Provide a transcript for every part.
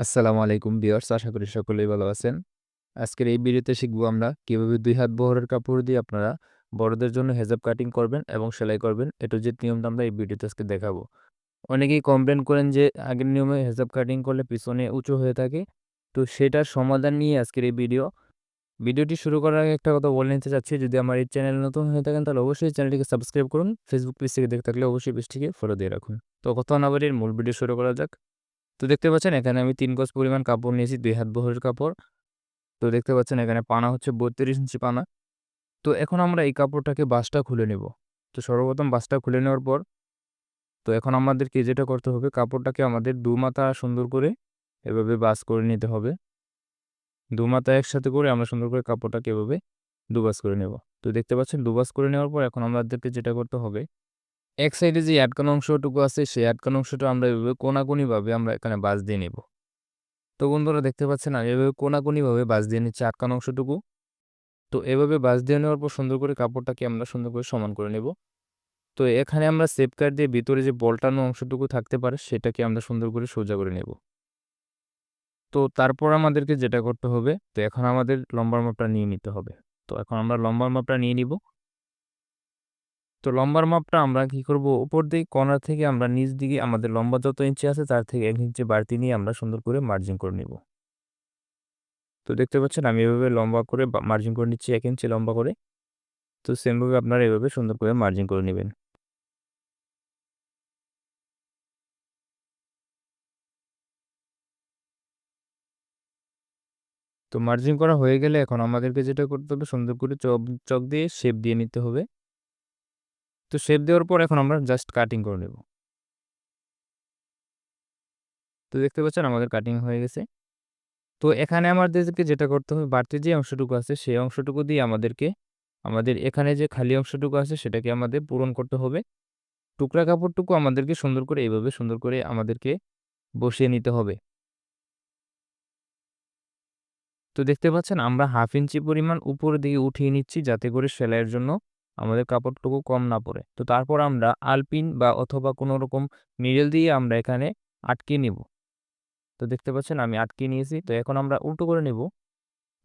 আসসালামু আলাইকুম ভিউয়ার্স, আশা করি সকলেই ভালো আছেন। আজকের এই ভিডিওতে শিখব আমরা কীভাবে দুই হাত বহরের কাপড় দিয়ে আপনারা বড়দের জন্য হেজাব কাটিং করবেন এবং সেলাই করবেন। এ যে নিয়মটা আমরা এই ভিডিওতে আজকে দেখাবো। অনেকেই কমপ্লেন করেন যে আগের নিয়মে হেজাব কাটিং করলে পিছনে উঁচু হয়ে থাকে। তো সেটার সমাধান নিয়ে আজকের এই ভিডিও। ভিডিওটি শুরু করার আগে একটা কথা বলে নিতে চাচ্ছি, যদি আমার এই চ্যানেল নতুন হয়ে থাকেন তাহলে অবশ্যই চ্যানেলটিকে সাবস্ক্রাইব করুন। ফেসবুক পেজ থেকে দেখে থাকলে অবশ্যই পেজটিকে ফলো দিয়ে রাখুন। তো কথা না বাড়িয়ে মূল ভিডিও শুরু করা যাক। তো দেখতে পাচ্ছেন এখানে আমি তিন গজ পরিমাণ কাপড় নিয়েছি ২ হাত বহরের কাপড়। তো দেখতে পাচ্ছেন এখানে পানা হচ্ছে ৩২ ইঞ্চি পানা। তো এখন আমরা এই কাপড়টাকে বাসটা খুলে নেব। তো সর্বপ্রথম বাসটা খুলে নেওয়ার পর, তো এখন আমাদেরকে যেটা করতে হবে, কাপড়টাকে আমাদের দু মাথা সুন্দর করে এভাবে বাস করে নিতে হবে। দু মাথা একসাথে করে আমরা সুন্দর করে কাপড়টাকে এভাবে দুবাস করে নেব। তো দেখতে পাচ্ছেন দুবাস করে নেওয়ার পর এখন আমাদেরকে যেটা করতে হবে এক সাইডে যে আটকানো অংশটুকু আছে, সেই আটকানো অংশটা আমরা এভাবে কোনাকুনিভাবে আমরা এখানে বাস দিয়ে নেব। তো বন্ধুরা দেখতে পাচ্ছেন, আমি এভাবে কোনাকুনিভাবে বাস দিয়ে নিচ্ছি আটকানো অংশটুকু। তো এভাবে বাস দিয়ে নেওয়ার পর সুন্দর করে কাপড়টাকে আমরা সুন্দর করে সমান করে নেব। তো এখানে আমরা সেফকার দিয়ে ভিতরে যে বলটানো অংশটুকু থাকতে পারে, সেটাকে আমরা সুন্দর করে সোজা করে নেব। তো তারপর আমাদেরকে যেটা করতে হবে, তো এখন আমাদের লম্বার মাপটা নিয়ে নিতে হবে। তো এখন আমরা লম্বার মাপটা নিয়ে নিব। তো লম্বার মাপটা আমরা কি করব উপর দিকে, কর্নার থেকে আমরা নিচ দিকে, আমাদের লম্বা যত ইঞ্চি আছে, তার থেকে এক ইঞ্চি বাড়তি নিয়ে আমরা সুন্দর করে মার্জিন করে নিব। তো দেখতে পাচ্ছেন, আমি এভাবে লম্বা করে মার্জিন করে নিচ্ছি এক ইঞ্চি লম্বা করে। তো সেমভাবে আপনারা এভাবে সুন্দর করে মার্জিন করে নেবেন। তো মার্জিন করা হয়ে গেলে এখন আমাদেরকে যেটা করতে হবে, সুন্দর করে চক চক দিয়ে শেপ দিয়ে নিতে হবে। তো শেপ দেওয়ার পর এখন আমরা জাস্ট কাটিং করে নেব। তো দেখতে পাচ্ছেন আমাদের কাটিং হয়ে গেছে। তো এখানে আমাদেরকে যেটা করতে হবে, বাড়তি যে অংশটুকু আছে, সেই অংশটুকু দিয়ে আমাদেরকে, আমাদের এখানে যে খালি অংশটুকু আছে, সেটাকে আমাদের পূরণ করতে হবে। টুকরা কাপড়টুকু আমাদেরকে সুন্দর করে এইভাবে সুন্দর করে আমাদেরকে বসিয়ে নিতে হবে। তো দেখতে পাচ্ছেন আমরা হাফ ইঞ্চি পরিমাণ উপরের দিকে উঠিয়ে নিচ্ছি, যাতে করে সেলাইয়ের জন্য আমাদের কাপড়টুকু কম না পড়ে। তো তারপর আমরা আলপিন বা অথবা কোনো রকম নিডল দিয়ে আমরা এখানে আটকে নিব। তো দেখতে পাচ্ছেন আমি আটকে নিয়েছি। তো এখন আমরা উল্টো করে নেব।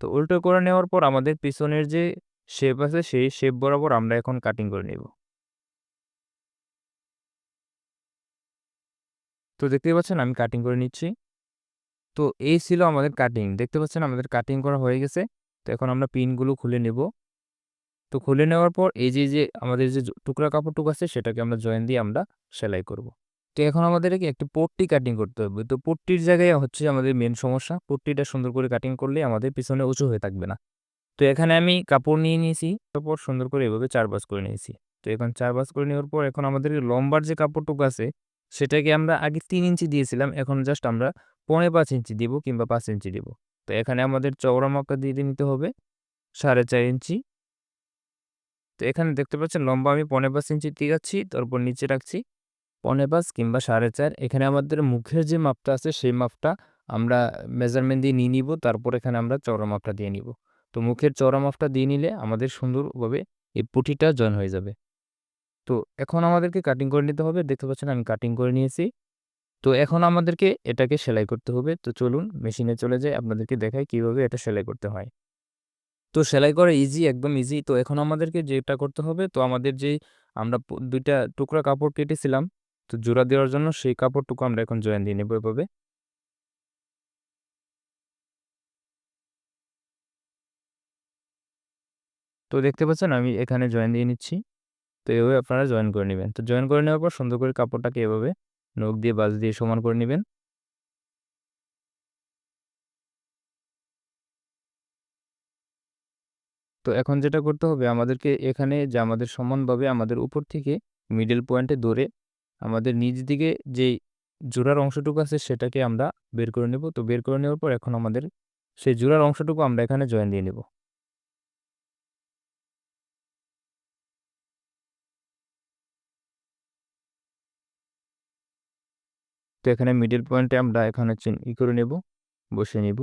তো উল্টো করে নেওয়ার পর আমাদের পিছনের যে শেপ আছে, সেই শেপ বরাবর আমরা এখন কাটিং করে নেব। তো দেখতে পাচ্ছেন আমি কাটিং করে নিচ্ছি। তো এই ছিল আমাদের কাটিং। দেখতে পাচ্ছেন আমাদের কাটিং করা হয়ে গেছে। তো এখন আমরা পিনগুলো খুলে নেব। তো খুলে নেওয়ার পর এই যে, যে আমাদের যে টুকরা কাপড়টুকু আছে সেটাকে আমরা জয়েন দিয়ে আমরা সেলাই করব। তো এখন আমাদেরকে একটি পট্টি কাটিং করতে হবে। তো পট্টির জায়গায় হচ্ছে আমাদের মেন সমস্যা। পট্টিটা সুন্দর করে কাটিং করলে আমাদের পিছনে উঁচু হয়ে থাকবে না। তো এখানে আমি কাপড় নিয়ে নিয়েছি। তারপর সুন্দর করে এভাবে ৪ ভাঁজ করে নিয়েছি। তো এখন ৪ ভাঁজ করে নেওয়ার পর এখন আমাদের লম্বার যে কাপড়টুকু আছে সেটাকে আমরা আগে তিন ইঞ্চি দিয়েছিলাম। এখন জাস্ট আমরা পৌনে পাঁচ ইঞ্চি দিব কিংবা পাঁচ ইঞ্চি দিব। তো এখানে আমাদের চওড়া মাপটা দিয়ে নিতে হবে ৪.৫ ইঞ্চি। তো এখানে দেখতে পাচ্ছেন লম্বা আমি পৌনে ৫ ইঞ্চি যাচ্ছি, তারপর নিচে রাখছি পৌনে ৫ কিংবা ৪.৫ এখানে আমাদের মুখের যে মাপটা আছে সেই মাপটা আমরা মেজারমেন্ট দিয়ে নিয়ে নিব, তারপর এখানে আমরা চওড়া মাপটা দিয়ে নিব। তো মুখের চওড়া মাপটা দিয়ে নিলে আমাদের সুন্দরভাবে এই পুঁটিটা জয়েন হয়ে যাবে। তো এখন আমাদেরকে কাটিং করে নিতে হবে। দেখতে পাচ্ছেন আমি কাটিং করে নিয়েছি। তো এখন আমাদেরকে এটাকে সেলাই করতে হবে। তো চলুন মেশিনে চলে যাই, আপনাদেরকে দেখাই কীভাবে এটা সেলাই করতে হয়। তো সেলাই করা ইজি একদম ইজি। তো এখন আমাদেরকে যেটা করতে হবে, তো আমাদের যেই আমরা দুইটা টুকরা কাপড় কেটেছিলাম, তো জোড়া দেওয়ার জন্য সেই কাপড়টুকু আমরা এখন জয়েন দিয়ে নেব এভাবে। তো দেখতে পাচ্ছেন আমি এখানে জয়েন দিয়ে নিচ্ছি। তো এভাবে আপনারা জয়েন করে নিবেন। তো জয়েন করে নেওয়ার পর সুন্দর করে কাপড়টাকে এভাবে নখ দিয়ে বাজ দিয়ে সমান করে নিবেন। তো এখন যেটা করতে হবে আমাদেরকে এখানে যে আমাদের সমানভাবে আমাদের উপর থেকে মিডল পয়েন্টে ধরে আমাদের নিজ দিকে যেই জোড়ার অংশটুকু আছে সেটাকে আমরা বের করে নেব। তো বের করে নেওয়ার পর এখন আমাদের সেই জোড়ার অংশটুকু আমরা এখানে জয়েন দিয়ে নেব। তো এখানে মিডল পয়েন্টে আমরা এখানে ই করে নেব, বসে নিব।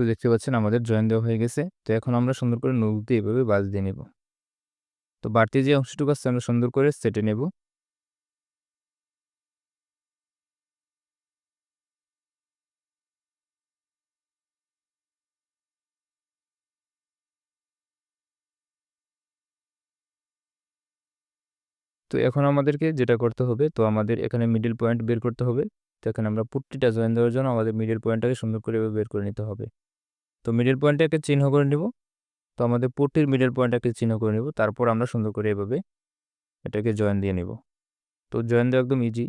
তো দেখতে পাচ্ছেন আমাদের জয়েন দেওয়া হয়ে গেছে। তো এখন আমরা সুন্দর করে নৌকতে এভাবে বাজ দিয়ে নেব। তো বাড়তি যে অংশটুকু আছে আমরা সুন্দর করে সেটে নেব। তো এখন আমাদেরকে যেটা করতে হবে, তো আমাদের এখানে মিডল পয়েন্ট বের করতে হবে। তো এখানে আমরা পুট্টিটা জয়েন দেওয়ার জন্য আমাদের মিডিল পয়েন্টটাকে সুন্দর করে বের করে নিতে হবে। তো মিডল পয়েন্টটাকে চিহ্ন করে নেব। তো আমাদের পুট্টির মিডল পয়েন্টটাকে চিহ্ন করে নেব। তারপর আমরা সুন্দর করে এভাবে এটাকে জয়েন দিয়ে নেব। তো জয়েন দেওয়া একদম ইজি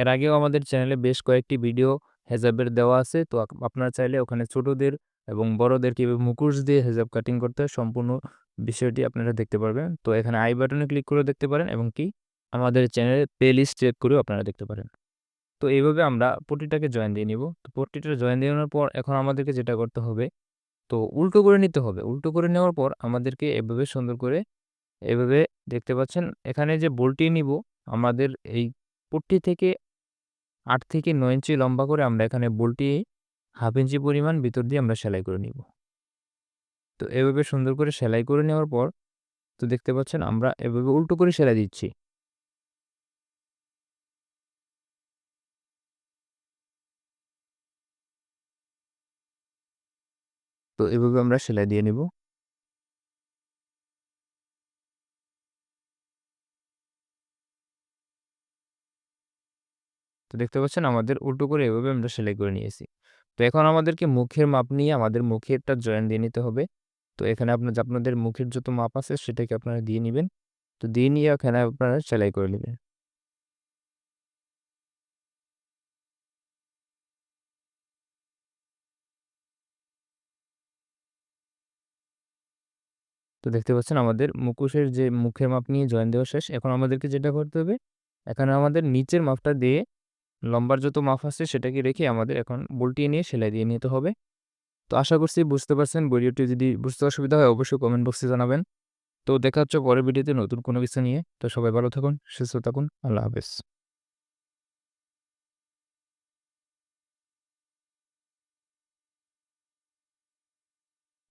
এর আগেও আমাদের চ্যানেলে বেশ কয়েকটি ভিডিও হেজাবের দেওয়া আছে। তো আপনারা চাইলে ওখানে ছোটদের এবং বড়দের কীভাবে মুখোশ দিয়ে হেজাব কাটিং করতে হয় সম্পূর্ণ বিষয়টি আপনারা দেখতে পারবেন। তো এখানে আই বাটনে ক্লিক করে দেখতে পারেন এবং কি আমাদের চ্যানেলে প্লে লিস্ট চেক করেও আপনারা দেখতে পারেন। তো এইভাবে আমরা পটিটাকে জয়েন দিয়ে নিব। তো পটিটা জয়েন দিয়ে নেওয়ার পর এখন আমাদেরকে যেটা করতে হবে, তো উল্টো করে নিতে হবে। উল্টো করে নেওয়ার পর আমাদেরকে এভাবে সুন্দর করে এভাবে দেখতে পাচ্ছেন, এখানে যে বলটি নিব, আমাদের এই পট্টি থেকে আট থেকে নয় ইঞ্চি লম্বা করে আমরা এখানে বলটি হাফ ইঞ্চি পরিমাণ ভিতর দিয়ে আমরা সেলাই করে নিব। তো এভাবে সুন্দর করে সেলাই করে নেওয়ার পর, তো দেখতে পাচ্ছেন আমরা এভাবে উল্টো করে সেলাই দিচ্ছি। তো এভাবে আমরা সেলাই দিয়ে নিব। তো দেখতে পাচ্ছেন আমাদের উল্টো করে এভাবে আমরা সেলাই করে নিয়েছি। তো এখন আমাদেরকে মুখের মাপ নিয়ে আমাদের মুখেরটা জয়েন দিয়ে নিতে হবে। তো এখানে আপনার আপনাদের মুখের যত মাপ আছে সেটাকে আপনারা দিয়ে নেবেন। তো দিয়ে নিয়ে এখানে আপনারা সেলাই করে নেবেন। তো দেখতে পাচ্ছেন আমাদের মুখোশের যে মুখের মাপ নিয়ে জয়েন দেওয়া শেষ, এখন আমাদেরকে যেটা করতে হবে, এখানে আমাদের নিচের মাপটা দিয়ে লম্বার যত মাপ আছে সেটাকে রেখে আমাদের এখন বলটিয়ে নিয়ে সেলাই দিয়ে নিতে হবে। তো আশা করছি বুঝতে পারছেন, ভিডিওটি যদি বুঝতে অসুবিধা হয় অবশ্যই কমেন্ট বক্সে জানাবেন। তো দেখা হচ্ছে পরের ভিডিওতে নতুন কোনো কিছু নিয়ে। তো সবাই ভালো থাকুন, সুস্থ থাকুন, আল্লাহ হাফেজ।